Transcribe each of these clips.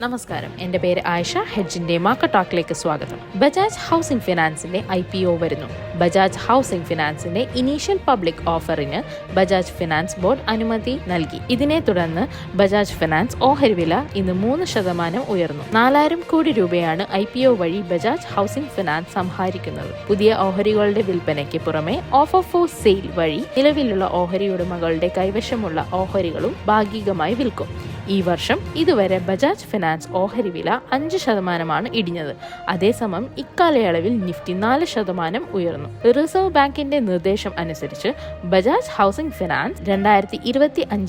നമസ്കാരം. എന്റെ പേര് ആയിഷ. ഹെഡ്ജിന്റെ മാർക്കറ്റ് ടോക്കിലേക്ക് സ്വാഗതം. ബജാജ് ഹൗസിംഗ് ഫിനാൻസിന്റെ ഐ പി ഒ വരുന്നു. ബജാജ് ഹൗസിംഗ് ഫിനാൻസിന്റെ ഇനീഷ്യൽ പബ്ലിക് ഓഫറിന് ബജാജ് ഫിനാൻസ് ബോർഡ് അനുമതി നൽകി. ഇതിനെ തുടർന്ന് ബജാജ് ഫിനാൻസ് ഓഹരി വില ഇന്ന് മൂന്ന് ശതമാനം ഉയർന്നു. നാലായിരം കോടി രൂപയാണ് ഐ പി ഒ വഴി ബജാജ് ഹൗസിംഗ് ഫിനാൻസ് സംഹരിക്കുന്നത്. പുതിയ ഓഹരികളുടെ വിൽപ്പനയ്ക്ക് പുറമെ ഓഫർ ഫോർ സെയിൽ വഴി നിലവിലുള്ള ഓഹരി ഉടമകളുടെ കൈവശമുള്ള ഓഹരികളും ഭാഗികമായി വിൽക്കും. ഈ വർഷം ഇതുവരെ ബജാജ് ഫിനാൻസ് ഓഹരി വില അഞ്ച് ശതമാനമാണ് ഇടിഞ്ഞത്. അതേസമയം ഇക്കാലയളവിൽ നിഫ്റ്റി നാല് ശതമാനം ഉയർന്നു. റിസർവ് ബാങ്കിന്റെ നിർദ്ദേശം അനുസരിച്ച് ബജാജ് ഹൗസിംഗ് ഫിനാൻസ് രണ്ടായിരത്തി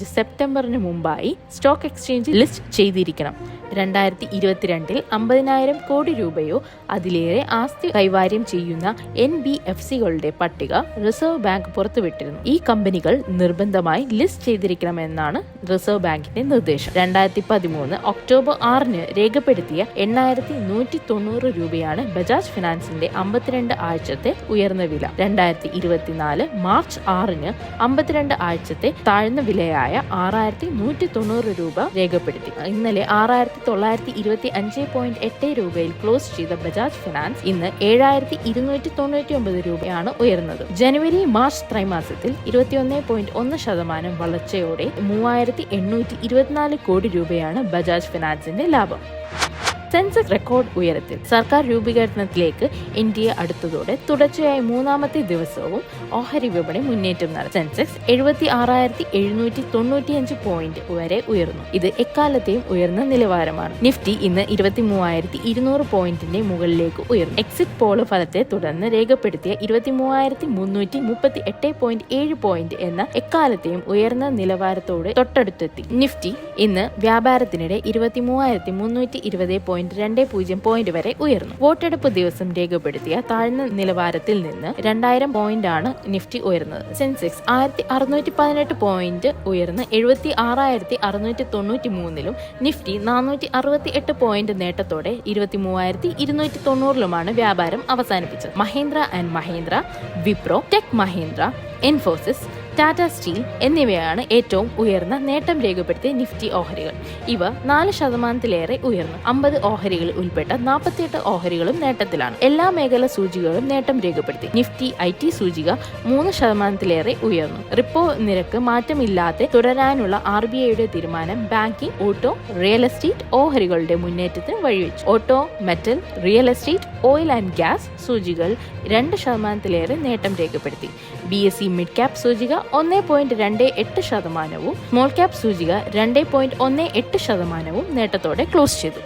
സെപ്റ്റംബറിന് മുമ്പായി സ്റ്റോക്ക് എക്സ്ചേഞ്ചിൽ ലിസ്റ്റ് ചെയ്തിരിക്കണം. രണ്ടായിരത്തി ഇരുപത്തിരണ്ടിൽ അമ്പതിനായിരം കോടി രൂപയോ അതിലേറെ ആസ്തി കൈവാര്യം ചെയ്യുന്ന എൻ ബി എഫ് സികളുടെ പട്ടിക റിസർവ് ബാങ്ക് പുറത്തുവിട്ടിരുന്നു. ഈ കമ്പനികൾ നിർബന്ധമായി ലിസ്റ്റ് ചെയ്തിരിക്കണമെന്നാണ് റിസർവ് ബാങ്കിന്റെ നിർദ്ദേശം. രണ്ടായിരത്തി പതിമൂന്ന് ഒക്ടോബർ ആറിന് രേഖപ്പെടുത്തിയ എണ്ണായിരത്തി നൂറ്റി തൊണ്ണൂറ് രൂപയാണ് ബജാജ് ഫിനാൻസിന്റെ അമ്പത്തിരണ്ട് ആഴ്ചത്തെ ഉയർന്ന വില. രണ്ടായിരത്തി ഇരുപത്തിനാല് മാർച്ച് ആറിന് അമ്പത്തിരണ്ട് ആഴ്ചത്തെ താഴ്ന്ന വിലയായ ആറായിരത്തി നൂറ്റി തൊണ്ണൂറ് രൂപ രേഖപ്പെടുത്തി. ഇന്നലെ ആറായിരത്തി തൊള്ളായിരത്തി ഇരുപത്തി അഞ്ച് പോയിന്റ് എട്ട് രൂപയിൽ ക്ലോസ് ചെയ്ത ബജാജ് ഫിനാൻസ് ഇന്ന് ഏഴായിരത്തി ഇരുന്നൂറ്റി തൊണ്ണൂറ്റി ഒമ്പത് രൂപയാണ് ഉയർന്നത്. ജനുവരി മാർച്ച് ത്രൈമാസത്തിൽ ഇരുപത്തിയൊന്ന് പോയിന്റ് ഒന്ന് ശതമാനം വളർച്ചയോടെ മൂവായിരത്തി എണ്ണൂറ്റി ഇരുപത്തിനാല് കോടി രൂപയാണ് ബജാജ് ഫിനാൻസിന്റെ ലാഭം. സെൻസെക്സ് റെക്കോർഡ് ഉയരത്തിൽ സർക്കാർ രൂപീകരണത്തിലേക്ക് ഇന്ത്യ അടുത്തതോടെ തുടർച്ചയായി മൂന്നാമത്തെ ദിവസവും ഓഹരി വിപണി മുന്നേറ്റം നടത്തി സെൻസെക്സ് എഴുപത്തി ആറായിരത്തി എഴുന്നൂറ്റി തൊണ്ണൂറ്റിയഞ്ച് പോയിന്റ് വരെ ഉയർന്നു. ഇത് എക്കാലത്തെയും ഉയർന്ന നിലവാരമാണ്. നിഫ്റ്റി ഇന്ന് ഇരുപത്തി മൂവായിരത്തി ഇരുന്നൂറ് പോയിന്റിന്റെ മുകളിലേക്ക് ഉയർന്നു. എക്സിറ്റ് പോൾ ഫലത്തെ തുടർന്ന് രേഖപ്പെടുത്തിയ ഇരുപത്തി മൂവായിരത്തി മുന്നൂറ്റി മുപ്പത്തി എട്ട് പോയിന്റ് ഏഴ് പോയിന്റ് എന്ന എക്കാലത്തെയും ഉയർന്ന നിലവാരത്തോടെ തൊട്ടടുത്തെത്തി. നിഫ്റ്റി ഇന്ന് വ്യാപാരത്തിനിടെ ഇരുപത്തി മൂവായിരത്തി മുന്നൂറ്റി ഇരുപത് പോയിന്റ് രണ്ട് പൂജ്യം പോയിന്റ് വരെ ഉയർന്നു. വോട്ടെടുപ്പ് ദിവസം രേഖപ്പെടുത്തിയ താഴ്ന്ന നിലവാരത്തിൽ നിന്ന് രണ്ടായിരം പോയിന്റ് ആണ് നിഫ്റ്റി ഉയർന്നത്. സെൻസെക്സ് ആയിരത്തി അറുന്നൂറ്റി പതിനെട്ട് പോയിന്റ് ഉയർന്ന് എഴുപത്തി ആറായിരത്തി അറുന്നൂറ്റി തൊണ്ണൂറ്റി മൂന്നിലും നിഫ്റ്റി നാനൂറ്റി അറുപത്തി എട്ട് പോയിന്റ് നേട്ടത്തോടെ ഇരുപത്തി മൂവായിരത്തി ഇരുന്നൂറ്റി തൊണ്ണൂറിലുമാണ് വ്യാപാരം അവസാനിപ്പിച്ചത്. Mahindra and Mahindra Wipro tech Mahindra Infosys Tata steel എന്നിവയാണ് ഏറ്റവും ഉയർന്ന നേട്ടം രേഖപ്പെടുത്തിയ നിഫ്റ്റി ഓഹരികൾ. ഇവ നാല് ശതമാനത്തിലേറെ ഉയർന്നു അമ്പത് ഓഹരികളിൽ ഉൾപ്പെട്ട നാൽപ്പത്തിയെട്ട് ഓഹരികളും നേട്ടത്തിലാണ്. എല്ലാ മേഖല സൂചികകളും നേട്ടം രേഖപ്പെടുത്തി. നിഫ്റ്റി ഐ ടി സൂചിക മൂന്ന് ശതമാനത്തിലേറെ ഉയർന്നു. റിപ്പോ നിരക്ക് മാറ്റമില്ലാതെ തുടരാനുള്ള ആർ ബി ഐയുടെ തീരുമാനം ബാങ്കിംഗ് ഓട്ടോ റിയൽ എസ്റ്റേറ്റ് ഓഹരികളുടെ മുന്നേറ്റത്തിന് വഴിവെച്ചു. Auto metal real estate oil and gas സൂചികൾ രണ്ട് ശതമാനത്തിലേറെ നേട്ടം രേഖപ്പെടുത്തി. B S C mid cap സൂചിക ഒന്ന് പോയിന്റ് രണ്ട് എട്ട് ശതമാനവും സ്മോൾ ക്യാപ് സൂചിക രണ്ട് പോയിന്റ് ഒന്ന് എട്ട് ശതമാനവും നേട്ടത്തോടെ ക്ലോസ് ചെയ്തു.